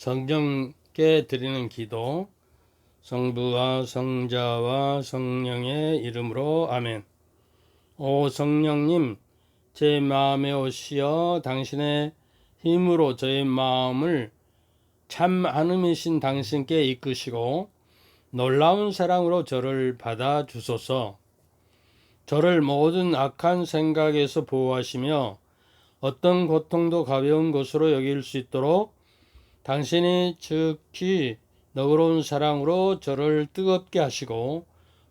성령께 드리는 기도 성부와 성자와 성령의 이름으로 아멘. 오 성령님 제 마음에 오시어 당신의 힘으로 저의 마음을 참 하나님이신 당신께 이끄시고 놀라운 사랑으로 저를 받아 주소서. 저를 모든 악한 생각에서 보호하시며 어떤 고통도 가벼운 것으로 여길 수 있도록 당신이 즉히 너그러운 사랑으로 저를 뜨겁게 하시고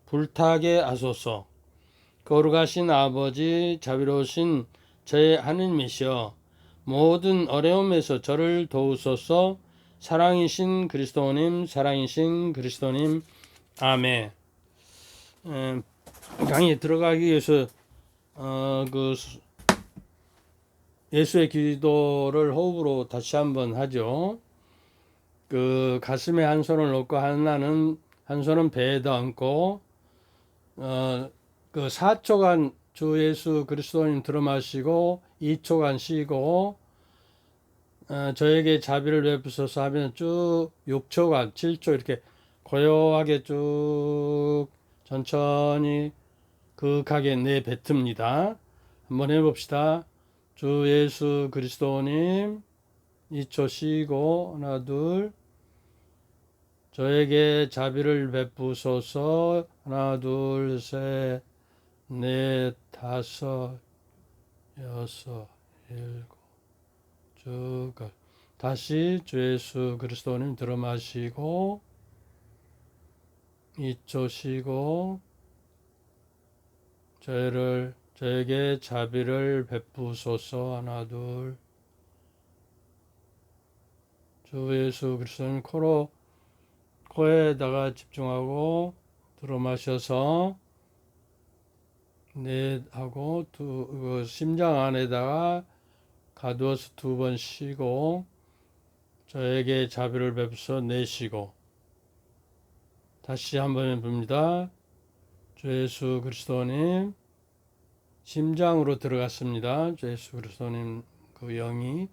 불타게 하소서. 거룩하신 아버지 자비로우신 저의 하느님이시여 모든 어려움에서 저를 도우소서. 사랑이신 그리스도님 사랑이신 그리스도님. 아멘. 에, 강의에 들어가기 위해서 어, 그 수- 예수의 기도를 호흡으로 다시 한번 하죠. 그 가슴에 한 손을 놓고 하나는 한 손은 배에다 얹고 어, 그 4초간 주 예수 그리스도님 들어 마시고 2초간 쉬고 어, 저에게 자비를 베푸소서 하면 쭉 6초간 7초 이렇게 고요하게 쭉 천천히 극하게 내뱉습니다. 한번 해봅시다. 주 예수 그리스도님 2초 쉬고 하나 둘 저에게 자비를 베푸소서 하나 둘 셋 넷, 다섯, 여섯, 일곱, 쭉 가. 다시 주 예수 그리스도님 들어 마시고 2초 쉬고 저를 저에게 자비를 베푸소서. 하나 둘. 주 예수 그리스도님 코로 코에다가 집중하고 들어 마셔서 넷 하고 두 그 심장 안에다가 가두어서 두 번 쉬고 저에게 자비를 베풀어 내쉬고. 다시 한 번 해봅니다. 주 예수 그리스도님 심장으로 들어갔습니다. 주 예수 그리스도님 그 영이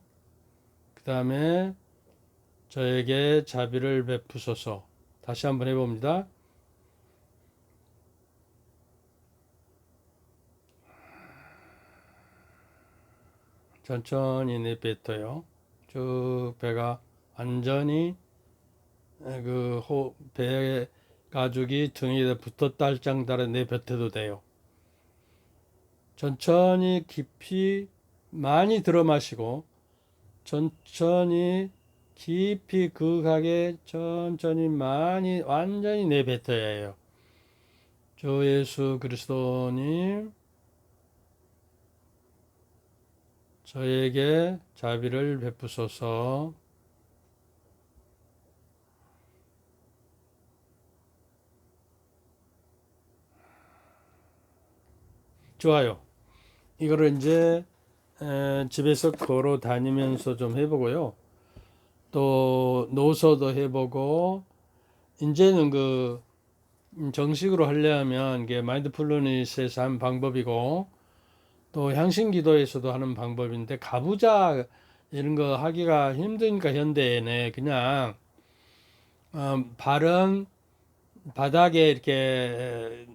그 다음에 저에게 자비를 베푸소서 다시 한번 해봅니다. 천천히 내뱉어요. 쭉 배가 완전히 그 배 가죽이 등에 붙었다 할 정도로 내뱉어도 돼요. 천천히 깊이 많이 들어 마시고 천천히 깊이 극하게 천천히 많이 완전히 내뱉어야 해요. 주 예수 그리스도님 저에게 자비를 베푸소서. 좋아요. 이거를 이제 에, 집에서 걸어 다니면서 좀 해보고요. 또 노서도 해보고 이제는 그 음, 정식으로 하려면 이게 마인드풀러니스에서 한 방법이고 또 향신기도에서도 하는 방법인데 가부좌 이런 거 하기가 힘드니까 현대에는 그냥 어, 발은 바닥에 이렇게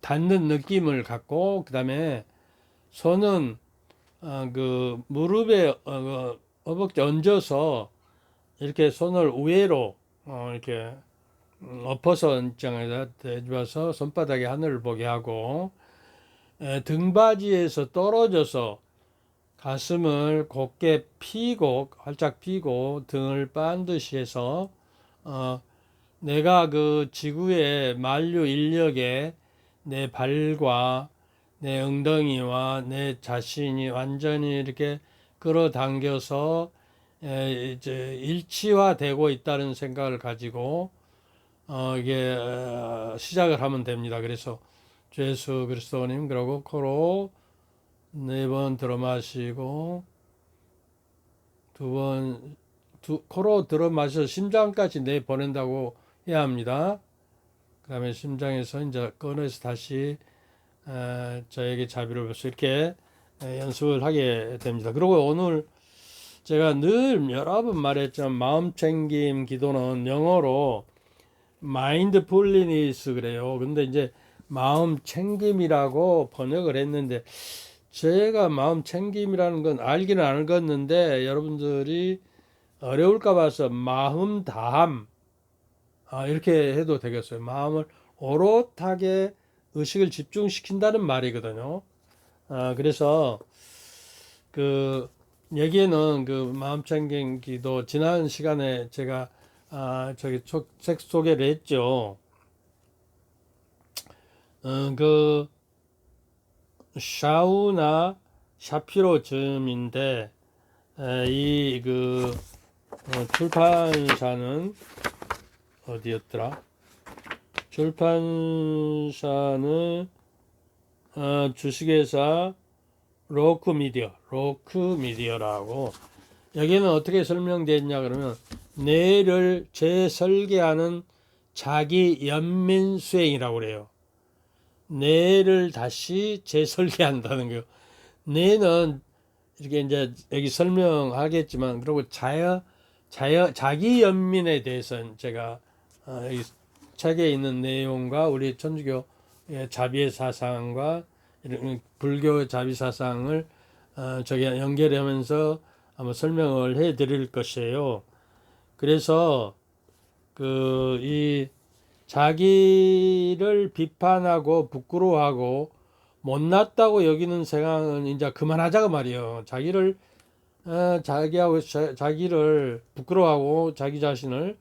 닿는 느낌을 갖고 그 다음에 손은 어, 그 무릎에 어, 그 허벅지 얹어서 이렇게 손을 우회로 어, 이렇게 음, 엎어서 입장에다 대줘서 손바닥에 하늘을 보게 하고 에, 등받이에서 떨어져서 가슴을 곧게 피고 활짝 피고 등을 빤듯이 해서 어, 내가 그 지구의 만류 인력에 내 발과 내 엉덩이와 내 자신이 완전히 이렇게 끌어당겨서 에, 이제 일치화되고 있다는 생각을 가지고 어, 이게 어, 시작을 하면 됩니다. 그래서 주 예수 그리스도님 그러고 코로 네 번 들어 마시고 두 번 두, 코로 들어 마셔 심장까지 내 보낸다고 해야 합니다. 그다음에 심장에서 이제 꺼내서 다시 에, 저에게 자비를 베서 이렇게 에, 연습을 하게 됩니다. 그리고 오늘 제가 늘 여러 번 말했지만 마음 챙김 기도는 영어로 마인드 풀리니스 그래요. 근데 이제 마음 챙김이라고 번역을 했는데 제가 마음 챙김이라는 건 알기는 알겠는데 여러분들이 어려울까 봐서 마음 다함 아, 이렇게 해도 되겠어요. 마음을 오롯하게 의식을 집중시킨다는 말이거든요. 아, 그래서 그 여기에는 그 마음 챙김 기도 지난 시간에 제가 아, 저기 초- 책 소개를 했죠. 어, 그 샤우나 샤피로 즈음인데 이그 어, 출판사는 어디였더라? 출판사는 어, 주식회사 로크 미디어, 로크 미디어라고 여기는 어떻게 설명되어 있냐 그러면 뇌를 재설계하는 자기 연민 수행이라고 그래요. 뇌를 다시 재설계한다는 거요. 뇌는 이렇게 이제 여기 설명하겠지만 그리고 자여 자여 자기 연민에 대해서는 제가 어, 여기 책에 있는 내용과 우리 천주교 자비의 사상과 이런 불교 자비 사상을 어, 저기 연결하면서 한번 설명을 해 드릴 것이에요. 그래서 그 이 자기를 비판하고 부끄러워하고 못났다고 여기는 생각은 이제 그만하자고 말이에요. 자기를 어, 자기하고 자, 자기를 부끄러워하고 자기 자신을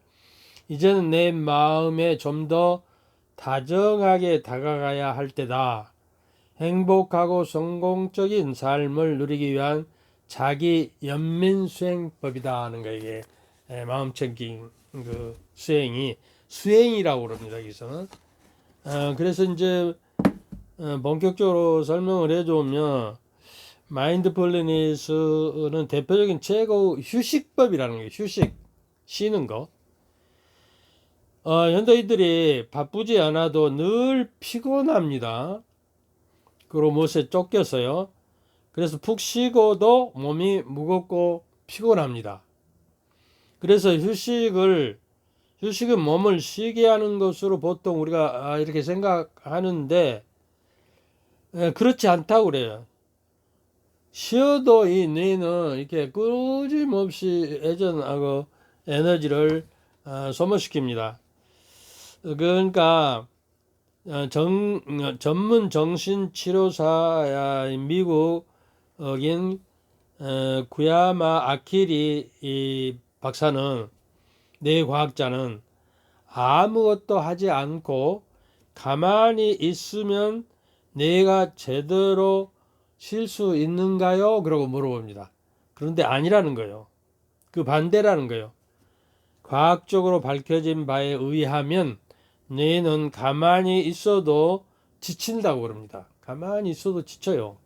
이제는 내 마음에 좀 더 다정하게 다가가야 할 때다. 행복하고 성공적인 삶을 누리기 위한 자기 연민 수행법이다 하는 거 이게. 예, 마음 챙김 그 수행이 수행이라고 그럽니다 여기서는. 어, 그래서 이제 어, 본격적으로 설명을 해주면 마인드풀리니스는 대표적인 최고 휴식법이라는 거예요 휴식. 쉬는 거 어, 현대인들이 바쁘지 않아도 늘 피곤합니다 그리고 못에 쫓겨서요 그래서 푹 쉬고도 몸이 무겁고 피곤합니다. 그래서 휴식을 휴식은 몸을 쉬게 하는 것으로 보통 우리가 아, 이렇게 생각하는데 에, 그렇지 않다고 그래요. 쉬어도 이 뇌는 이렇게 끊임없이 애전하고 에너지를 어, 소모시킵니다. 그러니까 어, 정, 어, 전문 정신치료사인 미국 어긴 어, 구야마 아키리 이 박사는 뇌과학자는 아무것도 하지 않고 가만히 있으면 뇌가 제대로 쉴 수 있는가요? 그러고 물어봅니다. 그런데 아니라는 거예요. 그 반대라는 거예요. 과학적으로 밝혀진 바에 의하면 뇌는 가만히 있어도 지친다고 그럽니다. 가만히 있어도 지쳐요.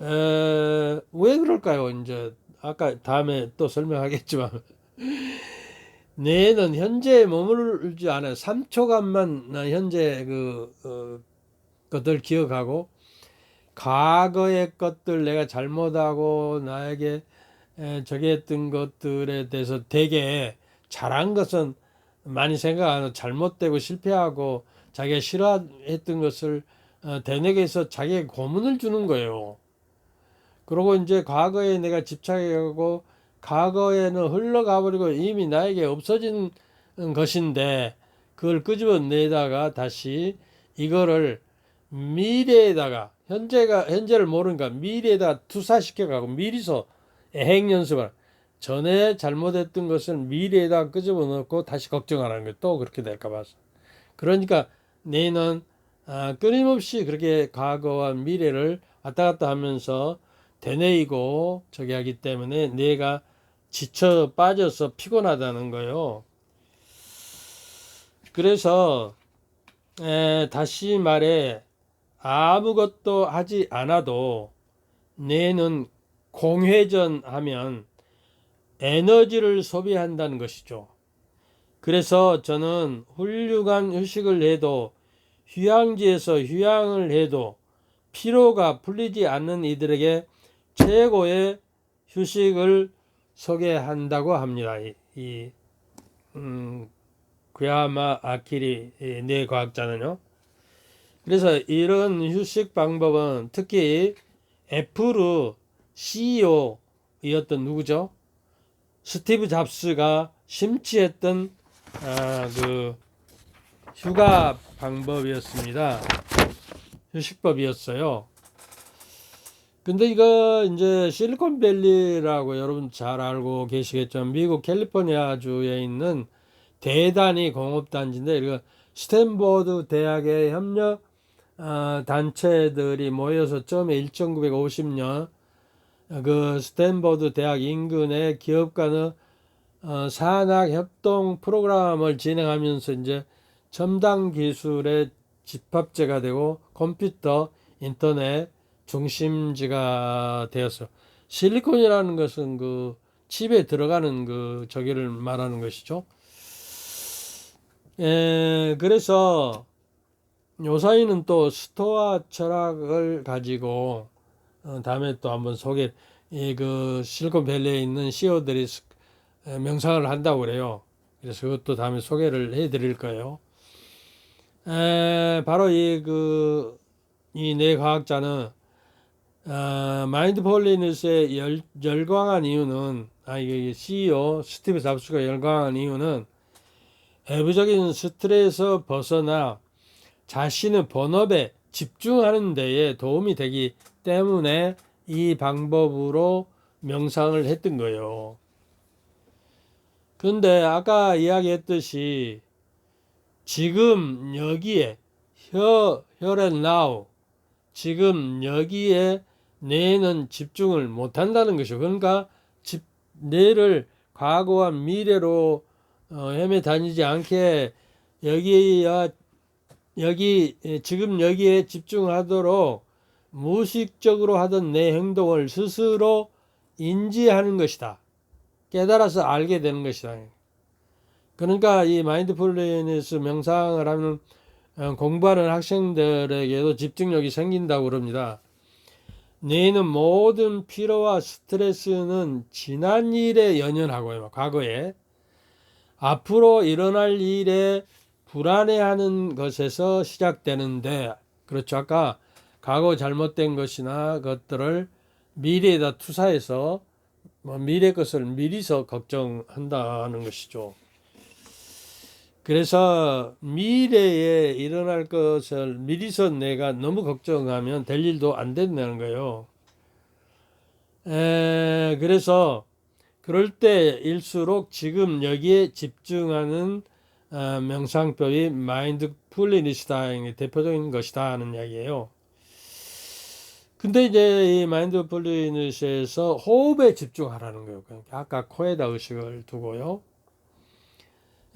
에, 왜 그럴까요? 이제 아까 다음에 또 설명하겠지만 뇌는 현재에 머무르지 않아요. 3초간만 현재 그 어, 것들 기억하고 과거의 것들 내가 잘못하고 나에게 에, 저기 했던 것들에 대해서 되게 잘한 것은 많이 생각하고 잘못되고 실패하고 자기가 싫어했던 것을 어, 되뇌게해서 자기에게 고문을 주는 거예요. 그리고 이제 과거에 내가 집착하고 과거에는 흘러가 버리고 이미 나에게 없어진 것인데 그걸 끄집어내다가 다시 이거를 미래에다가 현재가 현재를 모르니까 미래에다 투사시켜 가고 미리서 애행 연습을 전에 잘못했던 것을 미래에다 끄집어 넣고 다시 걱정하라는 거예요. 또 그렇게 될까 봐서. 그러니까 내는 아, 끊임없이 그렇게 과거와 미래를 왔다 갔다 하면서 되뇌이고 저기 하기 때문에 내가 지쳐 빠져서 피곤하다는 거예요. 그래서 에, 다시 말해 아무것도 하지 않아도 뇌는 공회전 하면 에너지를 소비한다는 것이죠. 그래서 저는 훌륭한 휴식을 해도 휴양지에서 휴양을 해도 피로가 풀리지 않는 이들에게 최고의 휴식을 소개한다고 합니다. 이, 이 음, 구야마 아키리 이 뇌과학자는요. 그래서 이런 휴식 방법은 특히 애플의 CEO였던 누구죠? 스티브 잡스가 심취했던 아, 그 휴가 방법이었습니다. 휴식법이었어요. 근데 이거 이제 실리콘밸리라고 여러분 잘 알고 계시겠지만 미국 캘리포니아주에 있는 대단히 공업단지인데 이거 스탠버드 대학의 협력 어, 단체들이 모여서 처음에 1950년 그 스탠버드 대학 인근의 기업 간의 어, 산학 협동 프로그램을 진행하면서 이제 첨단 기술의 집합제가 되고 컴퓨터, 인터넷 중심지가 되었어. 실리콘이라는 것은 그 칩에 들어가는 그 저기를 말하는 것이죠. 에, 그래서 요사이는 또 스토아 철학을 가지고 어, 다음에 또 한번 소개 이그 실리콘밸리에 있는 CEO들이 명상을 한다고 그래요. 그래서 그것도 다음에 소개를 해 드릴 거예요. 에, 바로 이 그 이 네 과학자는 어, 마인드폴리니스에 열, 열광한 이유는 아 이게 CEO 스티브 잡스가 열광한 이유는 외부적인 스트레스에서 벗어나 자신의 본업에 집중하는 데에 도움이 되기 때문에 이 방법으로 명상을 했던 거예요. 근데 아까 이야기했듯이 지금 여기에 혀, 혈앤 now 지금 여기에 뇌는 집중을 못한다는 것이죠. 그러니까 집, 뇌를 과거와 미래로 어, 헤매 다니지 않게 여기야 여기 지금 여기에 집중하도록 무의식적으로 하던 내 행동을 스스로 인지하는 것이다. 깨달아서 알게 되는 것이다. 그러니까 이 마인드풀리니스 명상을 하는 어, 공부하는 학생들에게도 집중력이 생긴다고 그럽니다. 뇌는 모든 피로와 스트레스는 지난 일에 연연하고요. 과거에 앞으로 일어날 일에 불안해하는 것에서 시작되는데 그렇죠. 아까 과거 잘못된 것이나 것들을 미래에다 투사해서 뭐 미래 것을 미리서 걱정한다는 것이죠. 그래서 미래에 일어날 것을 미리서 내가 너무 걱정하면 될 일도 안 된다는 거예요. 에, 그래서 그럴 때일수록 지금 여기에 집중하는 어, 명상법이 마인드 풀리니스다의 대표적인 것이다 하는 이야기예요. 근데 이제 이 마인드풀리니스에서 호흡에 집중하라는 거예요. 그러니까 아까 코에다 의식을 두고요.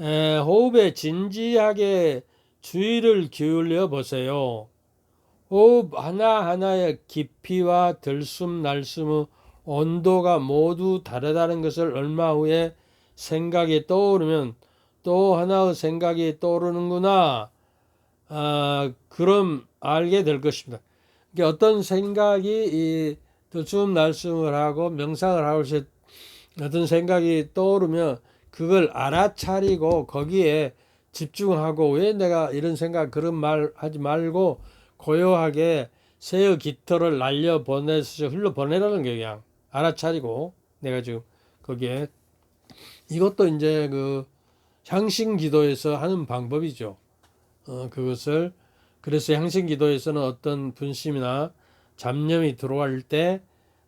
에, 호흡에 진지하게 주의를 기울여 보세요. 호흡 하나하나의 깊이와 들숨 날숨의 온도가 모두 다르다는 것을 얼마 후에 생각이 떠오르면 또 하나의 생각이 떠오르는구나. 아, 그럼 알게 될 것입니다. 그러니까 어떤 생각이 이 들숨 날숨을 하고 명상을 하고 어떤 생각이 떠오르면 그걸 알아차리고 거기에 집중하고 왜 내가 이런 생각 그런 말 하지 말고 고요하게 새의 깃털을 날려 보내서 흘러 보내라는 게 그냥 알아차리고 내가 지금 거기에 이것도 이제 그 향신 기도에서 하는 방법이죠. 어, 그것을 그래서 향신 기도에서는 어떤 분심이나 잡념이 들어갈 때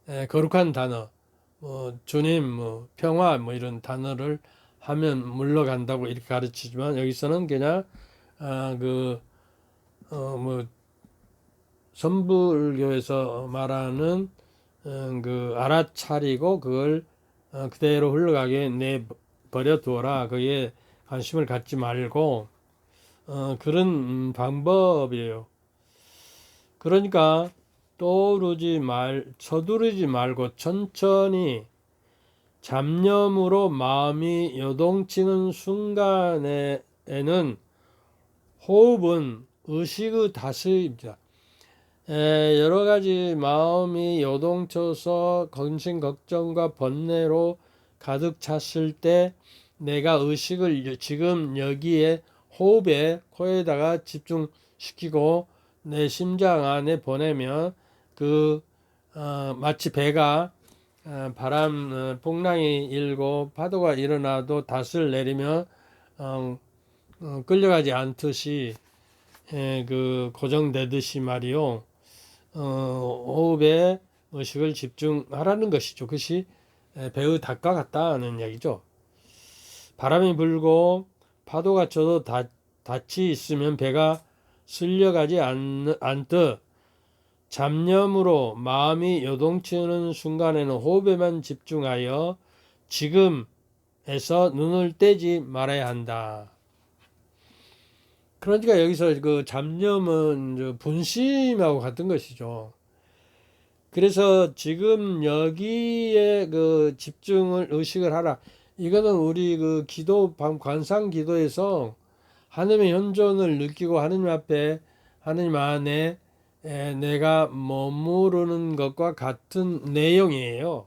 에, 거룩한 단어, 뭐 주님, 뭐 평화, 뭐 이런 단어를 하면 물러간다고 이렇게 가르치지만 여기서는 그냥 아, 그, 어, 뭐, 선불교에서 말하는 어, 그 알아차리고 그걸 어, 그대로 흘러가게 내 버려 두어라. 거기에 관심을 갖지 말고 어, 그런 방법이에요. 그러니까 떠오르지 말, 서두르지 말고 천천히 잡념으로 마음이 요동치는 순간에는 호흡은 의식의 다스입니다. 에, 여러 가지 마음이 요동쳐서 근심 걱정과 번뇌로 가득 찼을 때 내가 의식을 지금 여기에 호흡에 코에다가 집중시키고 내 심장 안에 보내면 그 어, 마치 배가 어, 바람 어, 풍랑이 일고 파도가 일어나도 닷을 내리면 어, 어, 끌려가지 않듯이 에, 그 고정되듯이 말이요. 어, 호흡에 의식을 집중하라는 것이죠. 그것이 에, 배의 닭과 같다는 얘기죠. 바람이 불고 파도가 쳐도 다, 닻이 있으면 배가 쓸려가지 않, 않듯 잡념으로 마음이 요동치는 순간에는 호흡에만 집중하여 지금에서 눈을 떼지 말아야 한다. 그러니까 여기서 그 잡념은 저 분심하고 같은 것이죠. 그래서 지금 여기에 그 집중을 의식을 하라. 이거는 우리 그 기도 방- 관상 기도에서 하나님의 현존을 느끼고 하나님 앞에 하나님 안에 에, 내가 머무르는 것과 같은 내용이에요.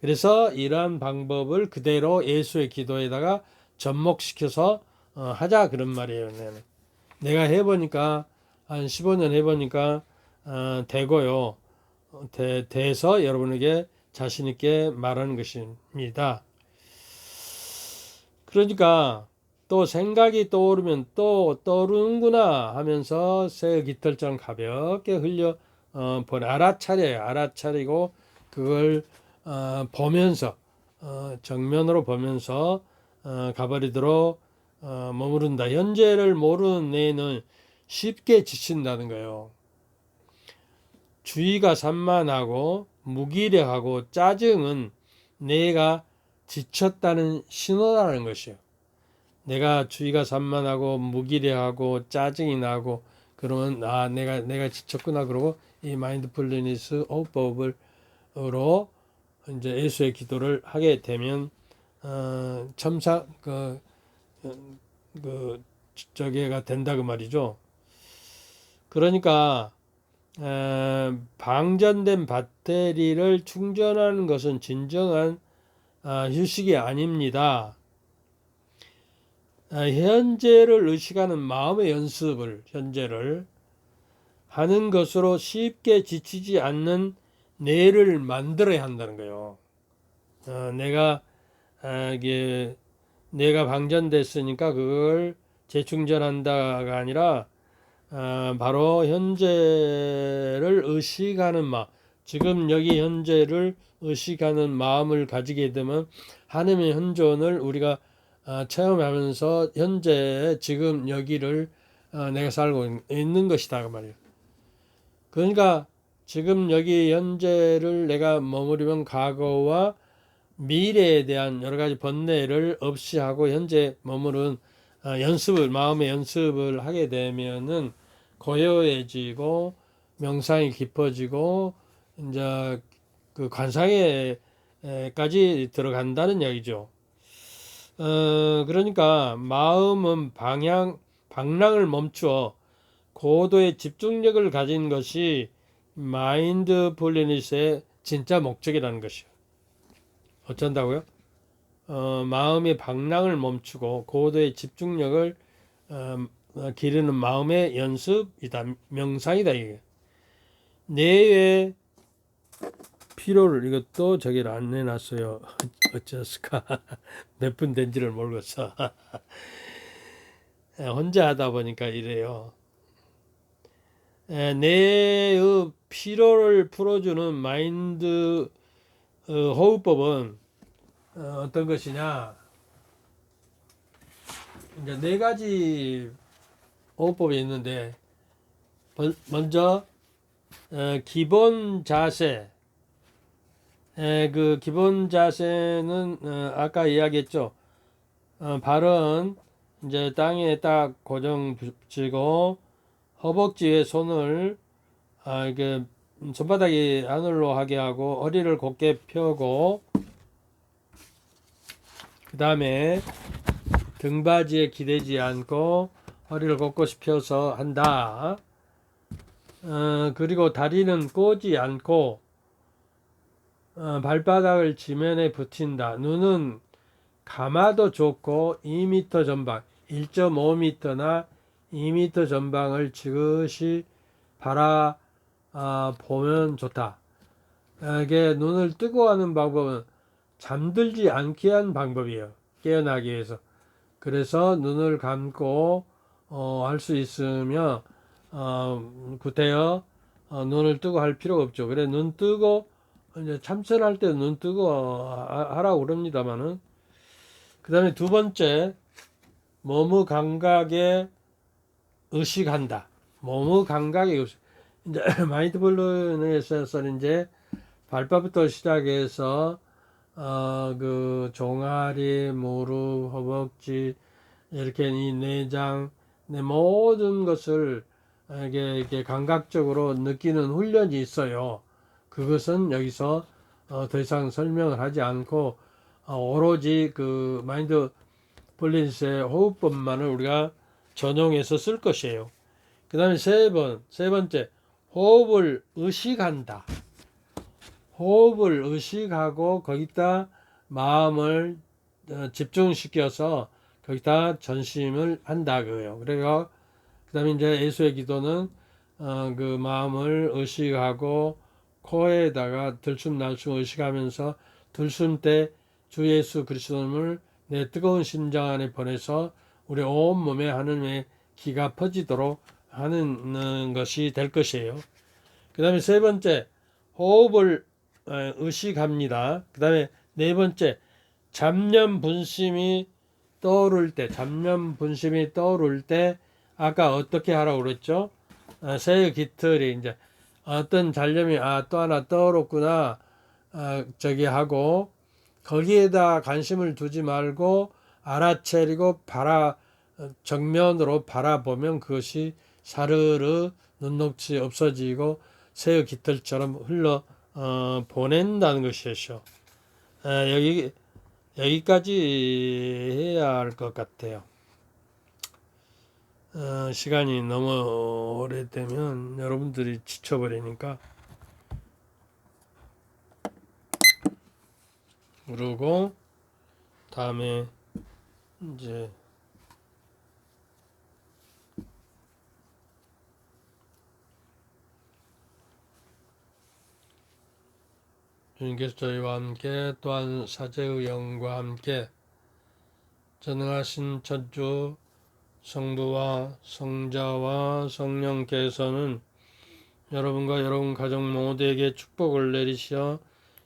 그래서 이러한 방법을 그대로 예수의 기도에다가 접목시켜서 어, 하자 그런 말이에요. 내가 해보니까 한 15년 해보니까 어, 되고요. 어, 돼, 돼서 여러분에게 자신 있게 말하는 것입니다. 그러니까 또 생각이 떠오르면 또 떠오르는구나 하면서 새 깃털처럼 가볍게 흘려 어, 알아차려요. 알아차리고 그걸 어, 보면서 어, 정면으로 보면서 어, 가버리도록 어, 머무른다. 현재를 모르는 내는 쉽게 지친다는 거예요. 주의가 산만하고 무기력하고 짜증은 내가 지쳤다는 신호라는 것이에요. 내가 주의가 산만하고 무기력하고 짜증이 나고 그러면 아 내가 내가 지쳤구나 그러고 이 마인드풀리니스 호흡법을로 이제 예수의 기도를 하게 되면 어, 첨사 그, 그 저게가 된다 그 말이죠. 그러니까 에, 방전된 배터리를 충전하는 것은 진정한 아, 휴식이 아닙니다. 아, 현재를 의식하는 마음의 연습을 현재를 하는 것으로 쉽게 지치지 않는 뇌를 만들어야 한다는 거예요. 어, 내가 아, 이게 내가 방전됐으니까 그걸 재충전한다가 아니라 아, 바로 현재를 의식하는 마음, 지금 여기 현재를 의식하는 마음을 가지게 되면 하나님의 현존을 우리가 아, 체험하면서 현재 지금 여기를 아, 내가 살고 있는 것이다 그 말이에요. 그러니까 지금 여기 현재를 내가 머무르면 과거와 미래에 대한 여러 가지 번뇌를 없이 하고 현재 머무른 아, 연습을 마음의 연습을 하게 되면은 고요해지고 명상이 깊어지고 이제 그 관상에까지 들어간다는 얘기죠. 어, 그러니까 마음은 방향 방랑을 멈추어 고도의 집중력을 가진 것이 마인드풀리니스의 진짜 목적이라는 것이요. 어쩐다고요? 어, 마음의 방랑을 멈추고 고도의 집중력을 어, 기르는 마음의 연습이다. 명상이다 이게. 뇌의 피로를 이것도 저기를 안 내놨어요. 어쩌스까 몇 분 된지를 모르겠어. 혼자 하다 보니까 이래요. 에, 뇌의 피로를 풀어주는 마인드 어, 호흡법은 어, 어떤 것이냐? 이제 네 가지 호흡법이 있는데 번- 먼저 어, 기본 자세. 에, 그 기본 자세는 어, 아까 이야기했죠. 어, 발은 이제 땅에 딱 고정 붙이고 허벅지에 손을 아, 이게 손바닥이 하늘로 하게 하고 허리를 곧게 펴고 그 다음에 등받이에 기대지 않고 허리를 곳곳이 펴서 한다. 어, 그리고 다리는 꼬지 않고 어, 발바닥을 지면에 붙인다. 눈은 감아도 좋고 2m 전방, 1.5m나 2m 전방을 지그시 바라 아, 보면 좋다. 이게 눈을 뜨고 하는 방법은 잠들지 않게 한 방법이에요. 깨어나기 위해서. 그래서 눈을 감고 어, 할 수 있으면 어, 구태여 어, 눈을 뜨고 할 필요가 없죠. 그래 눈 뜨고 이제 참선할 때 눈 뜨고 하- 하라고 그럽니다만은 그 다음에 두 번째 몸의 감각에 의식한다. 몸의 감각에 의식. 이제 마인드풀너스에서는 이제 발바부터 시작해서 어 그 종아리, 무릎, 허벅지 이렇게 이 내장, 내 모든 것을 이게 이렇게 감각적으로 느끼는 훈련이 있어요. 그것은 여기서 어, 더 이상 설명을 하지 않고 어, 오로지 그 마인드 폴리스의 호흡법만을 우리가 전용해서 쓸 것이에요. 그 다음에 세 번, 세 번째, 호흡을 의식한다. 호흡을 의식하고 거기다 마음을 어, 집중시켜서 거기다 전심을 한다 그거예요. 그래서 그다음에 이제 예수의 기도는 어, 그 마음을 의식하고 코에다가 들숨 날숨 의식하면서 들숨 때 주 예수 그리스도를 내 뜨거운 심장 안에 보내서 우리 온 몸에 하나님의 기가 퍼지도록 하는 어, 것이 될 것이에요. 그 다음에 세 번째, 호흡을 어, 의식합니다. 그 다음에 네 번째, 잡념 분심이 떠오를 때, 잡념 분심이 떠오를 때, 아까 어떻게 하라고 그랬죠? 어, 새 깃털이 이제 어떤 잡념이 아 또 하나 떠오르구나 어, 저기 하고 거기에다 관심을 두지 말고 알아채리고 바라 어, 정면으로 바라보면 그것이 사르르 눈녹이 없어지고 새의 깃털처럼 흘러 어, 보낸다는 것이죠. 어, 여기 여기까지 해야 할 것 같아요. 어, 시간이 너무 오래되면 여러분들이 지쳐버리니까 그러고 다음에 이제 주님께서 저희와 함께 또한 사제의 영과 함께 전능하신 천주 성부와 성자와 성령께서는 여러분과 여러분 가족 모두에게 축복을 내리시어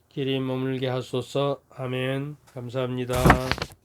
길이 머물게 하소서. 아멘. 감사합니다.